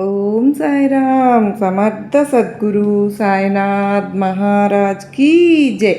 ఓం సాయిరామ్ సమర్థ సద్గురు సాయినాథ్ మహారాజ్ కీ జై.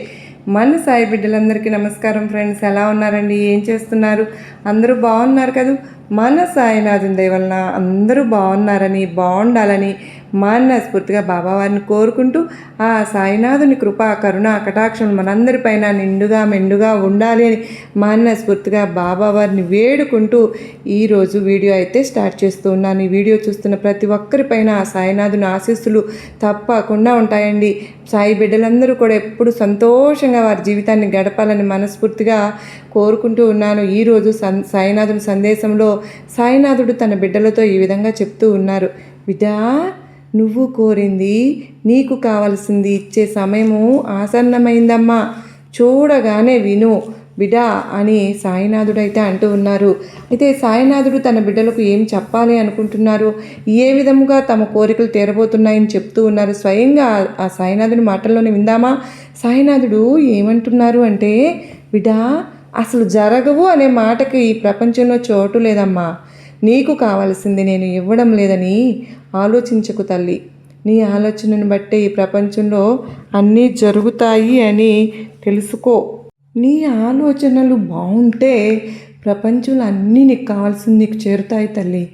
మన సాయి బిడ్డలందరికీ నమస్కారం ఫ్రెండ్స్ ఎలా ఉన్నారండి? ఏం చేస్తున్నారు? అందరూ బాగున్నారు కదా? మన సాయినాథుని దయ వలన అందరూ బాగున్నారని బాగుండాలని మనస్ఫూర్తిగా బాబావారిని కోరుకుంటూ ఆ సాయినాథుని కృప కరుణ కటాక్షం మనందరిపైన నిండుగా మెండుగా ఉండాలి అని మనస్ఫూర్తిగా బాబావారిని వేడుకుంటూ ఈరోజు వీడియో అయితే స్టార్ట్ చేస్తూ ఉన్నాను. ఈ వీడియో చూస్తున్న ప్రతి ఒక్కరిపైన ఆ సాయినాథుని ఆశీస్సులు తప్పకుండా ఉంటాయండి. సాయి బిడ్డలందరూ కూడా ఎప్పుడు సంతోషంగా వారి జీవితాన్ని గడపాలని మనస్ఫూర్తిగా కోరుకుంటూ ఉన్నాను. ఈరోజు సన్ సాయినాథుని సందేశంలో సాయినాథుడు తన బిడ్డలతో ఈ విధంగా చెప్తూ ఉన్నారు. బిడ్డా నువ్వు కోరింది నీకు కావలసింది ఇచ్చే సమయము ఆసన్నమైందమ్మా. చూడగానే విను. బిడా అని సాయినాథుడైతే అంటూ ఉన్నారు. అయితే సాయినాథుడు తన బిడ్డలకు ఏం చెప్పాలి అనుకుంటున్నారు? ఏ విధముగా తమ కోరికలు తీరబోతున్నాయని చెప్తూ ఉన్నారు. స్వయంగా ఆ సాయినాథుడి మాటల్లోనే విందామా? సాయినాథుడు ఏమంటున్నారు అంటే బిడా అసలు జరగవు అనే మాటకి ఈ ప్రపంచంలో చోటు లేదమ్మా. నీకు కావలసింది నేను ఇవ్వడం లేదని ఆలోచించకు తల్లి. నీ ఆలోచనను బట్టే ఈ ప్రపంచంలో అన్నీ జరుగుతాయి అని తెలుసుకో. నీ ఆలోచనలు బాగుంటే ప్రపంచంలో అన్నీ నీకు కావాల్సింది నీకు చేరుతాయి తల్లి.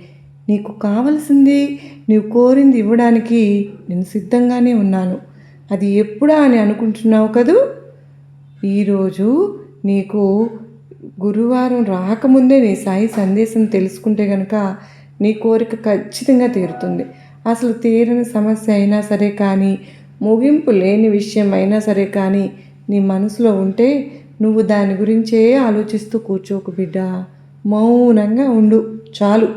నీకు కావలసింది నీవు కోరింది ఇవ్వడానికి నేను సిద్ధంగానే ఉన్నాను. అది ఎప్పుడా అని అనుకుంటున్నావు కదూ? ఈరోజు నీకు గురువారం రాకముందే నీ సాయి సందేశం తెలుసుకుంటే కనుక నీ కోరిక ఖచ్చితంగా తీరుతుంది. అసలు తీరని సమస్య అయినా సరే కానీ ముగింపు లేని విషయం అయినా సరే కానీ నీ మనసులో ఉంటే నువ్వు దాని గురించే ఆలోచిస్తూ కూర్చోకు బిడ్డ. మౌనంగా ఉండు చాలు.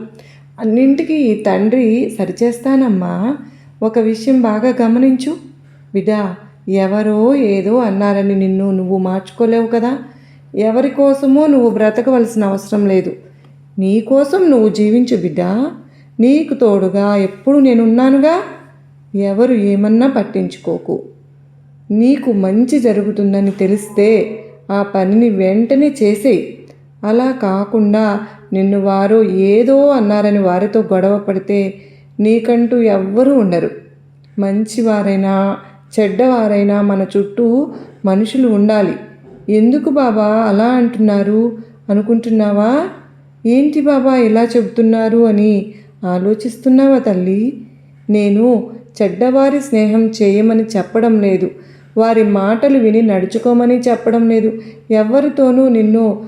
అన్నింటికి ఈ తండ్రి సరిచేస్తానమ్మా. ఒక విషయం బాగా గమనించు. బిడ్డ ఎవరో ఏదో అన్నారని నిన్ను నువ్వు మార్చుకోలేవు కదా. ఎవరి కోసమో నువ్వు బ్రతకవలసిన అవసరం లేదు. నీ కోసం నువ్వు జీవించు బిడ్డ. నీకు తోడుగా ఎప్పుడు నేనున్నానుగా? ఎవరు ఏమన్నా పట్టించుకోకు. నీకు మంచి జరుగుతుందని తెలిస్తే ఆ పనిని వెంటనే చేసేయి. అలా కాకుండా నిన్ను వారు ఏదో అన్నారని వారితో గొడవ పడితే నీకంటూ ఎవ్వరూ ఉండరు. మంచివారైనా చెడ్డవారైనా మన చుట్టూ మనుషులు ఉండాలి. ఎందుకు బాబా అలా అంటున్నారు? అనుకుంటున్నావా? ఏంటి బాబా ఇలా చెబుతున్నారు అని ఆలోచిస్తున్నావా తల్లి? నేను చెడ్డవారి స్నేహం చేయమని చెప్పడం లేదు. వారి మాటలు విని నడుచుకోమని చెప్పడం లేదు. ఎవరితోనూ నిన్ను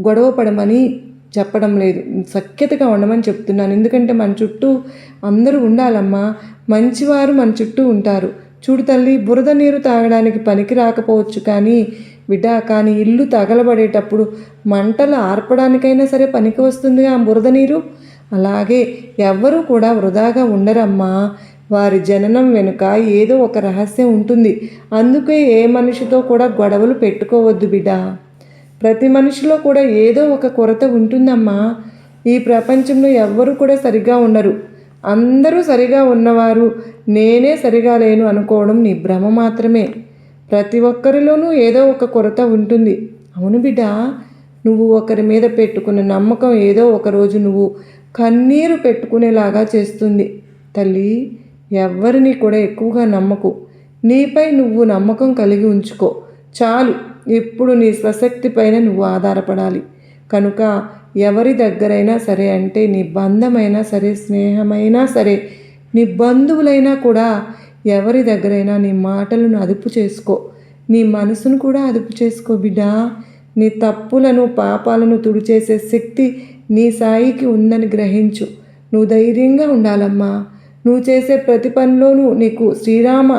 గొడవ పడమని చెప్పడం లేదు. సఖ్యతగా ఉండమని చెప్తున్నాను. ఎందుకంటే మన చుట్టూ అందరూ ఉండాలమ్మా. మంచివారు మన చుట్టూ ఉంటారు. చూడు తల్లి బురద నీరు తాగడానికి పనికి రాకపోవచ్చు కానీ బిడ్డ కానీ ఇల్లు తగలబడేటప్పుడు మంటలు ఆర్పడానికైనా సరే పనికి వస్తుందిగా ఆ బురద నీరు. అలాగే ఎవ్వరూ కూడా వృధాగా ఉండరమ్మా. వారి జననం వెనుక ఏదో ఒక రహస్యం ఉంటుంది. అందుకే ఏ మనిషితో కూడా గొడవలు పెట్టుకోవద్దు బిడ్డ. ప్రతి మనిషిలో కూడా ఏదో ఒక కొరత ఉంటుందమ్మా. ఈ ప్రపంచంలో ఎవ్వరూ కూడా సరిగ్గా ఉండరు. అందరూ సరిగా ఉన్నవారు నేనే సరిగా లేను అనుకోవడం నీ భ్రమ మాత్రమే. ప్రతి ఒక్కరిలోనూ ఏదో ఒక కొరత ఉంటుంది. అవును బిడ్డ నువ్వు ఒకరి మీద పెట్టుకున్న నమ్మకం ఏదో ఒకరోజు నువ్వు కన్నీరు పెట్టుకునేలాగా చేస్తుంది. తల్లి ఎవరిని కూడా ఎక్కువగా నమ్మకు. నీపై నువ్వు నమ్మకం కలిగి ఉంచుకో. చాలు ఎప్పుడు నీ స్వశక్తి పైన నువ్వు ఆధారపడాలి. కనుక ఎవరి దగ్గరైనా సరే అంటే నీ బంధమైనా సరే స్నేహమైనా సరే నీ బంధువులైనా కూడా ఎవరి దగ్గరైనా నీ మాటలను అదుపు చేసుకో. నీ మనసును కూడా అదుపు చేసుకో బిడ్డా. నీ తప్పులను పాపాలను తుడిచేసే శక్తి నీ సాయికి ఉందని గ్రహించు. నువ్వు ధైర్యంగా ఉండాలమ్మా. నువ్వు చేసే ప్రతి పనిలోనూ నీకు శ్రీరామ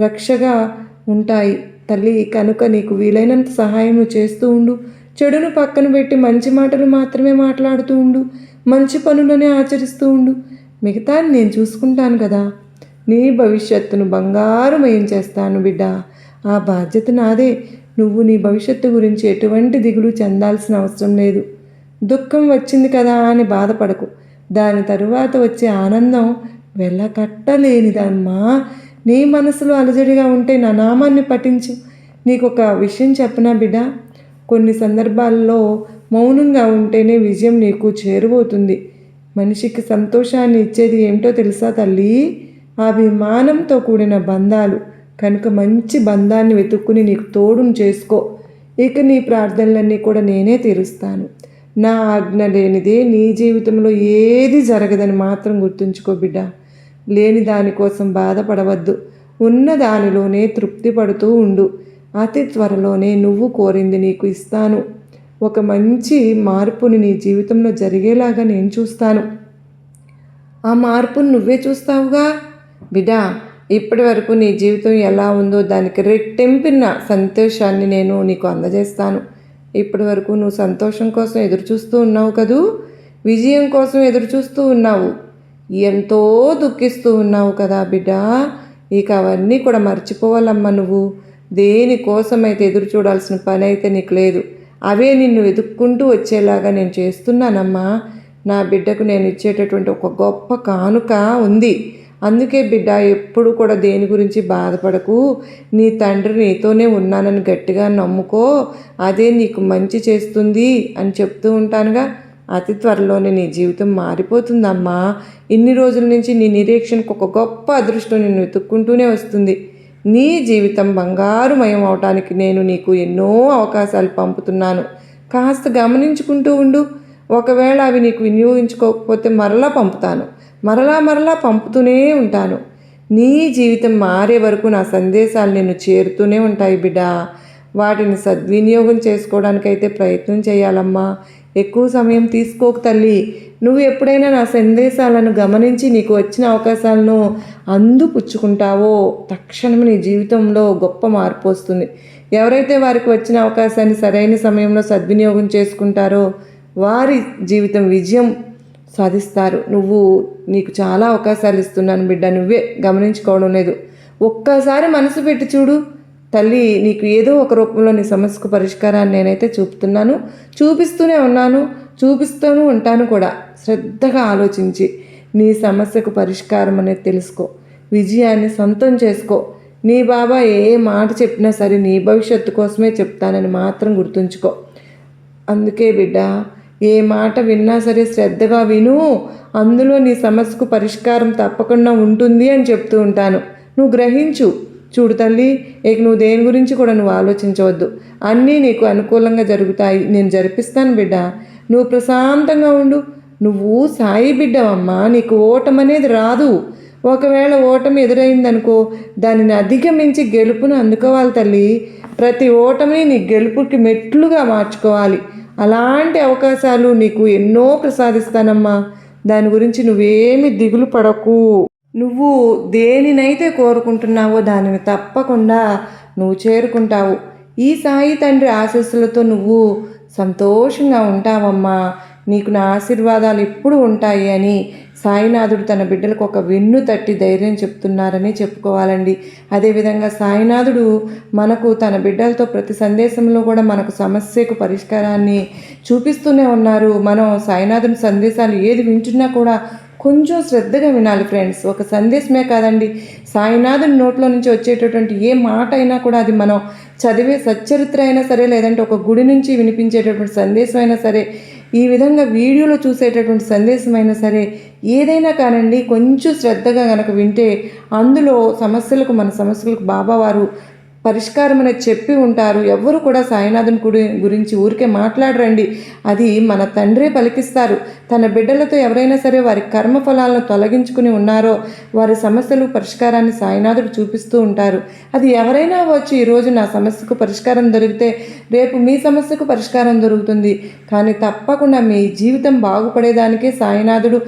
రక్షగా ఉంటాయి. తల్లి కనుక నీకు వీలైనంత సహాయం చేస్తూ ఉండు. చెడును పక్కన పెట్టి మంచి మాటలు మాత్రమే మాట్లాడుతూ ఉండు మంచి పనులనే ఆచరిస్తూ ఉండు. మిగతా నేను చూసుకుంటాను కదా. నీ భవిష్యత్తును బంగారుమయం చేస్తాను బిడ్డ. ఆ బాధ్యత నాదే. నువ్వు నీ భవిష్యత్తు గురించి ఎటువంటి దిగులు చెందాల్సిన అవసరం లేదు. దుఃఖం వచ్చింది కదా అని బాధపడకు. దాని తరువాత వచ్చే ఆనందం వెళ్ళకట్టలేనిదమ్మా నీ మనసులో అలజడిగా ఉంటే నా నామాన్ని పఠించు. నీకు ఒక విషయం చెప్పనా బిడ్డ? కొన్ని సందర్భాల్లో మౌనంగా ఉంటేనే విజయం నీకు చేరువవుతుంది. మనిషికి సంతోషాన్ని ఇచ్చేది ఏమిటో తెలుసా తల్లి? అభిమానంతో కూడిన బంధాలు. కనుక మంచి బంధాన్ని వెతుక్కుని నీకు తోడును చేసుకో. ఇక నీ ప్రార్థనలన్నీ కూడా నేనే తీరుస్తాను. నా ఆజ్ఞ లేనిదే నీ జీవితంలో ఏది జరగదని మాత్రం గుర్తుంచుకో బిడ్డ. లేని దానికోసం బాధపడవద్దు. ఉన్న దానిలోనే తృప్తి పడుతూ ఉండు. అతి త్వరలోనే నువ్వు కోరింది నీకు ఇస్తాను. ఒక మంచి మార్పుని నీ జీవితంలో జరిగేలాగా నేను చూస్తాను. ఆ మార్పును నువ్వే చూస్తావుగా? బిడ్డా ఇప్పటి వరకు నీ జీవితం ఎలా ఉందో దానికి రెట్టింపిన సంతోషాన్ని నేను నీకు అందజేస్తాను. ఇప్పటి వరకు నువ్వు సంతోషం కోసం ఎదురు చూస్తూ ఉన్నావు కదూ? విజయం కోసం ఎదురు చూస్తూ ఉన్నావు. ఎంతో దుఃఖిస్తూ ఉన్నావు కదా బిడ్డ. ఇక అవన్నీ కూడా మర్చిపోవాలమ్మా నువ్వు. దేనికోసమైతే ఎదురు చూడాల్సిన పని అయితే నీకు లేదు అవే నిన్ను వెతుక్కుంటూ వచ్చేలాగా నేను చేస్తున్నానమ్మా. నా బిడ్డకు నేను ఇచ్చేటటువంటి ఒక గొప్ప కానుక ఉంది. అందుకే బిడ్డ ఎప్పుడు కూడా దేని గురించి బాధపడకు. నీ తండ్రి నీతోనే ఉన్నానని గట్టిగా నమ్ముకో. అదే నీకు మంచి చేస్తుంది అని చెప్తూ ఉంటానుగా. అతి త్వరలోనే నీ జీవితం మారిపోతుందమ్మా. ఇన్ని రోజుల నుంచి నీ నిరీక్షణకు ఒక గొప్ప అదృష్టం నిన్ను వెతుక్కుంటూనే వస్తుంది. నీ జీవితం బంగారుమయం అవటానికి నేను నీకు ఎన్నో అవకాశాలు పంపుతున్నాను. కాస్త గమనించుకుంటూ ఉండు. ఒకవేళ అవి నీకు వినియోగించుకోకపోతే మరలా పంపుతాను. మరలా మరలా పంపుతూనే ఉంటాను. నీ జీవితం మారే వరకు నా సందేశాలు నిన్ను చేరుతూనే ఉంటాయి బిడ్డ. వాటిని సద్వినియోగం చేసుకోవడానికైతే ప్రయత్నం చేయాలమ్మా. ఎక్కువ సమయం తీసుకోకు తల్లి. నువ్వు ఎప్పుడైనా నా సందేశాలను గమనించి నీకు వచ్చిన అవకాశాలను అందుపుచ్చుకుంటావో తక్షణం నీ జీవితంలో గొప్ప మార్పు వస్తుంది. ఎవరైతే వారికి వచ్చిన అవకాశాన్ని సరైన సమయంలో సద్వినియోగం చేసుకుంటారో వారి జీవితం విజయం సాధిస్తారు. నువ్వు నీకు చాలా అవకాశాలు ఇస్తున్నాను బిడ్డ. నువ్వే గమనించుకోవడం లేదు. ఒక్కసారి మనసు పెట్టి చూడు. తల్లి నీకు ఏదో ఒక రూపంలో నీ సమస్యకు పరిష్కారాన్ని నేనైతే చూపుతున్నాను. చూపిస్తూనే ఉన్నాను చూపిస్తూనే ఉంటాను కూడా. శ్రద్ధగా ఆలోచించి నీ సమస్యకు పరిష్కారం అనేది తెలుసుకో. విజయాన్ని సొంతం చేసుకో. నీ బాబా ఏ మాట చెప్పినా సరే నీ భవిష్యత్తు కోసమే చెప్తానని మాత్రం గుర్తుంచుకో. అందుకే బిడ్డ ఏ మాట విన్నా సరే శ్రద్ధగా విను. అందులో నీ సమస్యకు పరిష్కారం తప్పకుండా ఉంటుంది అని చెప్తూ ఉంటాను. నువ్వు గ్రహించు. చూడు తల్లి ఇక నువ్వు దేని గురించి కూడా నువ్వు ఆలోచించవద్దు. అన్నీ నీకు అనుకూలంగా జరుగుతాయి. నేను జరిపిస్తాను బిడ్డ. నువ్వు ప్రశాంతంగా ఉండు. నువ్వు సాయి బిడ్డవమ్మా. నీకు ఓటం అనేది రాదు. ఒకవేళ ఓటమి ఎదురైందనుకో దానిని అధిగమించి గెలుపును అందుకోవాలి తల్లి. ప్రతి ఓటమిని నీ గెలుపుకి మెట్లుగా మార్చుకోవాలి. అలాంటి అవకాశాలు నీకు ఎన్నో ప్రసాదిస్తానమ్మా. దాని గురించి నువ్వేమి దిగులు పడకు. నువ్వు దేనినైతే కోరుకుంటున్నావో దానిని తప్పకుండా నువ్వు చేరుకుంటావు. ఈ సాయి తండ్రి ఆశీస్సులతో నువ్వు సంతోషంగా ఉంటావమ్మా. నీకు నా ఆశీర్వాదాలు ఎప్పుడు ఉంటాయి అని సాయినాథుడు తన బిడ్డలకు ఒక వెన్ను తట్టి ధైర్యం చెప్తున్నారని చెప్పుకోవాలండి. అదేవిధంగా సాయినాథుడు మనకు తన బిడ్డలతో ప్రతి సందేశంలో కూడా మనకు సమస్యకు పరిష్కారాన్ని చూపిస్తూనే ఉన్నారు. మనం సాయినాథుని సందేశాలు ఏది వింటున్నా కూడా కొంచెం శ్రద్ధగా వినాలి ఫ్రెండ్స్ ఒక సందేశమే కాదండి. సాయినాథుని నోట్లో నుంచి వచ్చేటటువంటి ఏ మాట అయినా కూడా అది మనం చదివే సచ్చరిత్ర అయినా సరే లేదంటే ఒక గుడి నుంచి వినిపించేటటువంటి సందేశం అయినా సరే ఈ విధంగా వీడియోలో చూసేటటువంటి సందేశం అయినా సరే ఏదైనా కానండి కొంచెం శ్రద్ధగా కనుక వింటే అందులో సమస్యలకు మన సమస్యలకు బాబావారు పరిష్కారం అనేది చెప్పి ఉంటారు. ఎవరు కూడా సాయినాథుని గుడి గురించి ఊరికే మాట్లాడరండి. అది మన తండ్రే పలికిస్తారు. తన బిడ్డలతో ఎవరైనా సరే వారి కర్మఫలాలను తొలగించుకుని ఉన్నారో వారి సమస్యలు పరిష్కారాన్ని సాయినాథుడు చూపిస్తూ ఉంటారు. అది ఎవరైనా వచ్చి ఈరోజు నా సమస్యకు పరిష్కారం దొరికితే రేపు మీ సమస్యకు పరిష్కారం దొరుకుతుంది. కానీ తప్పకుండా మీ జీవితం బాగుపడేదానికే సాయినాథుడు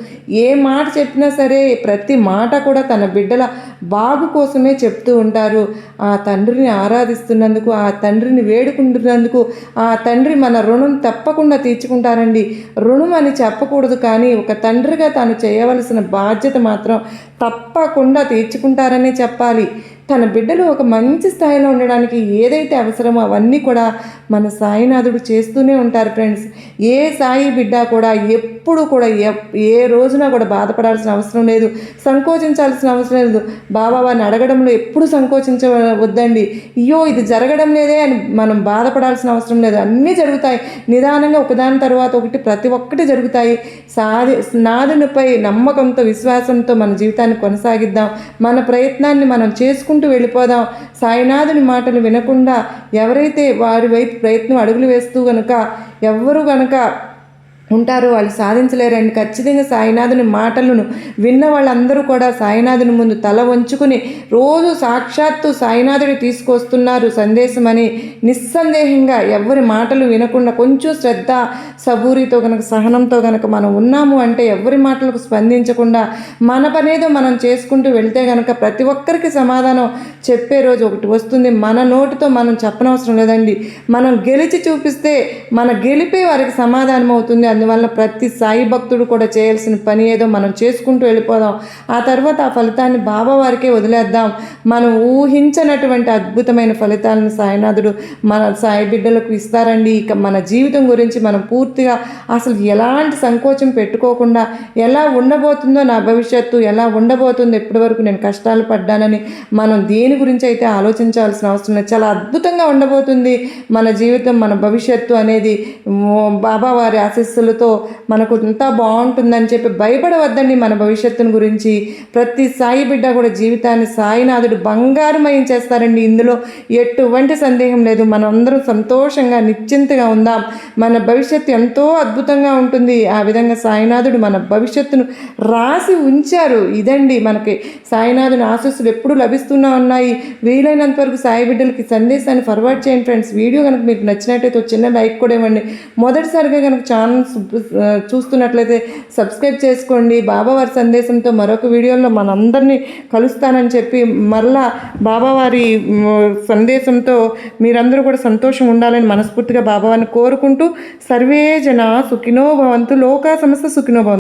ఏ మాట చెప్పినా సరే ప్రతి మాట కూడా తన బిడ్డల బాగు కోసమే చెప్తూ ఉంటారు. ఆ తండ్రిని ఆరాధిస్తున్నందుకు ఆ తండ్రిని వేడుకుంటున్నందుకు ఆ తండ్రి మన రుణం తప్పకుండా తీర్చుకుంటారండి. రుణం అని చెప్ప చెప్పకూడదు కానీ ఒక తండ్రిగా తాను చేయవలసిన బాధ్యత మాత్రం తప్పకుండా తీర్చుకుంటారనే చెప్పాలి. తన బిడ్డలు ఒక మంచి స్థాయిలో ఉండడానికి ఏదైతే అవసరమో అవన్నీ కూడా మన సాయినాథుడు చేస్తూనే ఉంటారు ఫ్రెండ్స్. ఏ సాయి బిడ్డ కూడా ఎప్పుడు కూడా ఎప్- ఏ రోజున కూడా బాధపడాల్సిన అవసరం లేదు. సంకోచించాల్సిన అవసరం లేదు. బాబా వారిని అడగడంలో ఎప్పుడు సంకోచించవద్దండి. అయ్యో ఇది జరగడం లేదే అని మనం బాధపడాల్సిన అవసరం లేదు. అన్నీ జరుగుతాయి. నిదానంగా ఒకదాని తర్వాత ఒకటి ప్రతి ఒక్కటి జరుగుతాయి. సాధి నాదునిపై నమ్మకంతో విశ్వాసంతో మన జీవితాన్ని కొనసాగిద్దాం. మన ప్రయత్నాన్ని మనం చేసుకుంటూ వెళ్ళిపోదాం. సాయినాథుని మాటలు వినకుండా ఎవరైతే వారి వైపు ప్రయత్నం అడుగులు వేస్తూ గనుక ఎవ్వరు గనక ఉంటారు వాళ్ళు సాధించలేరండి. ఖచ్చితంగా సాయినాథుని మాటలను విన్న వాళ్ళందరూ కూడా సాయినాథుని ముందు తల వంచుకుని రోజు సాక్షాత్తు సాయినాథుడి తీసుకొస్తున్నారు సందేశం అని నిస్సందేహంగా ఎవరి మాటలు వినకుండా కొంచెం శ్రద్ధ సబూరితో కనుక సహనంతో కనుక మనం ఉన్నాము అంటే ఎవరి మాటలకు స్పందించకుండా మన పనేదో మనం చేసుకుంటూ వెళ్తే కనుక ప్రతి ఒక్కరికి సమాధానం చెప్పే రోజు ఒకటి వస్తుంది. మన నోటితో మనం చెప్పనవసరం లేదండి. మనం గెలిచి చూపిస్తే మన గెలిపే వారికి సమాధానం అవుతుంది అందువల్ల ప్రతి సాయి భక్తుడు కూడా చేయాల్సిన పని ఏదో మనం చేసుకుంటూ వెళ్ళిపోదాం. ఆ తర్వాత ఆ ఫలితాన్ని బాబా వారికే వదిలేద్దాం. మనం ఊహించనటువంటి అద్భుతమైన ఫలితాలను సాయినాథుడు మన సాయి బిడ్డలకు ఇస్తారండి. ఇక మన జీవితం గురించి మనం పూర్తిగా అసలు ఎలాంటి సంకోచం పెట్టుకోకుండా ఎలా ఉండబోతుందో నా భవిష్యత్తు ఎలా ఉండబోతుందో ఎప్పటి వరకు నేను కష్టాలు పడ్డానని మనం దేని గురించి అయితే ఆలోచించాల్సిన అవసరం లేదు. చాలా అద్భుతంగా ఉండబోతుంది మన జీవితం మన భవిష్యత్తు అనేది. బాబావారి బాబా వారి ఆశీస్సులతో మనకు అంతా బాగుంటుందని చెప్పి భయపడవద్దండి మన భవిష్యత్తును గురించి. ప్రతి సాయి బిడ్డ కూడా జీవితాన్ని సాయినాథుడు బంగారుమయం చేస్తారండి. ఇందులో ఎటువంటి సందేహం లేదు. మనందరం సంతోషంగా నిశ్చింతగా ఉందాం. మన భవిష్యత్తు ఎంతో అద్భుతంగా ఉంటుంది. ఆ విధంగా సాయినాథుడు మన భవిష్యత్తును రాసి ఉంచారు. ఇదండి మనకి సాయినాథుని ఆశస్సులు ఎప్పుడు లభిస్తూనే ఉన్నాయి. వీలైనంత వరకు సాయి బిడ్డలకి సందేశాన్ని ఫార్వర్డ్ చేయండి ఫ్రెండ్స్ వీడియో కనుక మీకు నచ్చినట్టయితే చిన్న లైక్ కూడా ఇవ్వండి. మొదటిసారిగా కనుక ఛానల్స్ చూస్తున్నట్లయితే సబ్స్క్రైబ్ చేసుకోండి. బాబావారి సందేశంతో మరొక వీడియోలో మనందరినీ కలుస్తానని చెప్పి మరలా బాబావారి సందేశంతో మీరందరూ కూడా సంతోషం ఉండాలని మనస్ఫూర్తిగా బాబావారిని కోరుకుంటూ సర్వే జన సుఖినో భవంతు. లోకా సమస్త సుఖినో భవంతు.